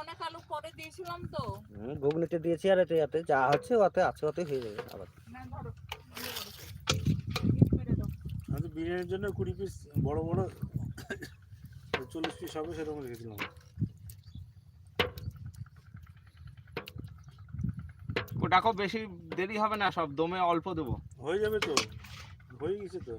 অনেক আলু পরে দিয়েছিলাম তো। হুম, ঘুগনিতে দিয়েছি আর এতে এতে যা হচ্ছে ওতে আছে ওতে হয়ে যাবে আবার। আমি বিরিয়ানির জন্য কুড়ি পিস বড় বড় চল্লিশ পিস হবে সেরকম রেখেছিলাম। ওটাকেও বেশি দেরি হবে না সব দমে অল্প দেবো। হয়ে যাবে তো হয়ে গেছে তো।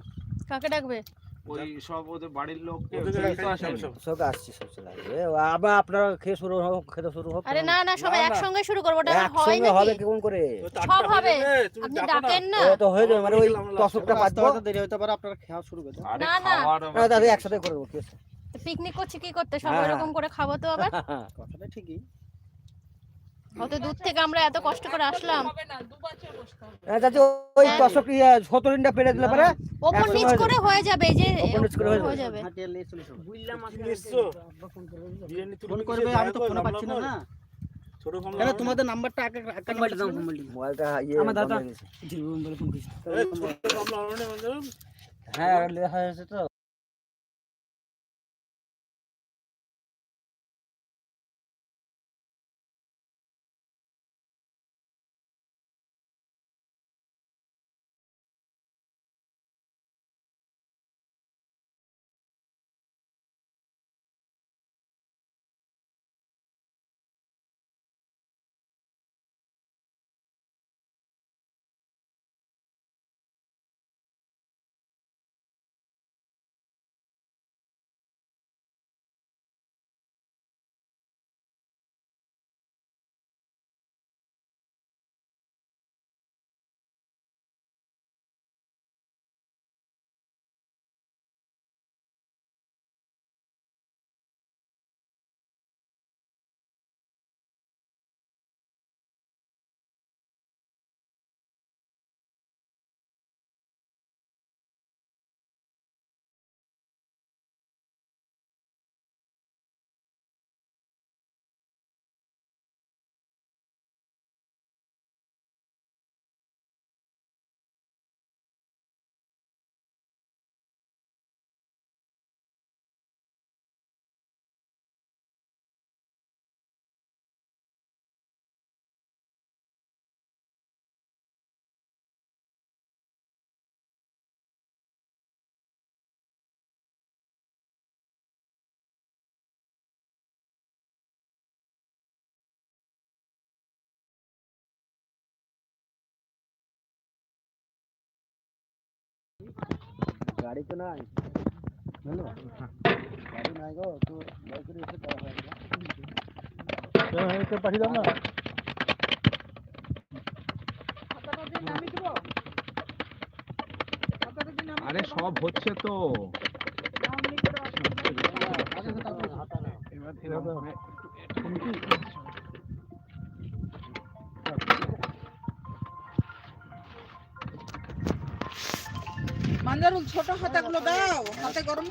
কাকে ডাকবে? ওই সব ওদের বাড়ির লোক ওদেরকে রেখে দিচ্ছি সব। সব আসছে সব চলে আসবে আবার আপনারা খেয়ে শুরু হোক খেতে শুরু হোক আরে না না সবাই না, না। একসঙ্গে শুরু করব ওটা হয় একসঙ্গে হবে কেমন করে? সব হবে। আপনি ডাকেন না। তো হয়ে যাবে মানে ওই আমরা তসকটা রাস্তা দেরি হতে পারে আপনারা খাওয়া শুরু করতে আরে না, না। না দাদা একসাথে করে দেবো পিকনিক করছি কি করতে? সব হ্যাঁ। এরকম করে খাব তো আবার। কথাটা ঠিকই। অত দূর থেকে আমরা এত কষ্ট করে আসলাম। হ্যাঁ, ওই হ্যাঁ। সতেরোটা পেরে দিলে পরে ওপর নিচ করে হয়ে যাবে যে ওপর নিচ করে হয়ে হয়ে যাবে হাঁটিয়ে নিয়ে চলে এসো। তুমি এসছো? বিরিয়ানি তুমি ফোন করবে আমি তো দেখা পাচ্ছি না না ছোট কমলা কেন হবে না? তোমাদের নাম্বারটা আগে আগে মোবাইল দাও মোবাইলটা ইয়ে আমার দাদা। বন্ধ হয়ে ফোন করিস এই ছোট কমলা হবে না আমাদের? হ্যাঁ তো গাড়ি তো নাই। বুঝলো গাড়ি নাই গো তো করে এসে পাঠিয়ে দাও না আরে সব হচ্ছে তো। নামিয়ে করে মাঞ্জারুল ছোট হাতাগুলো দাও হাতে গরম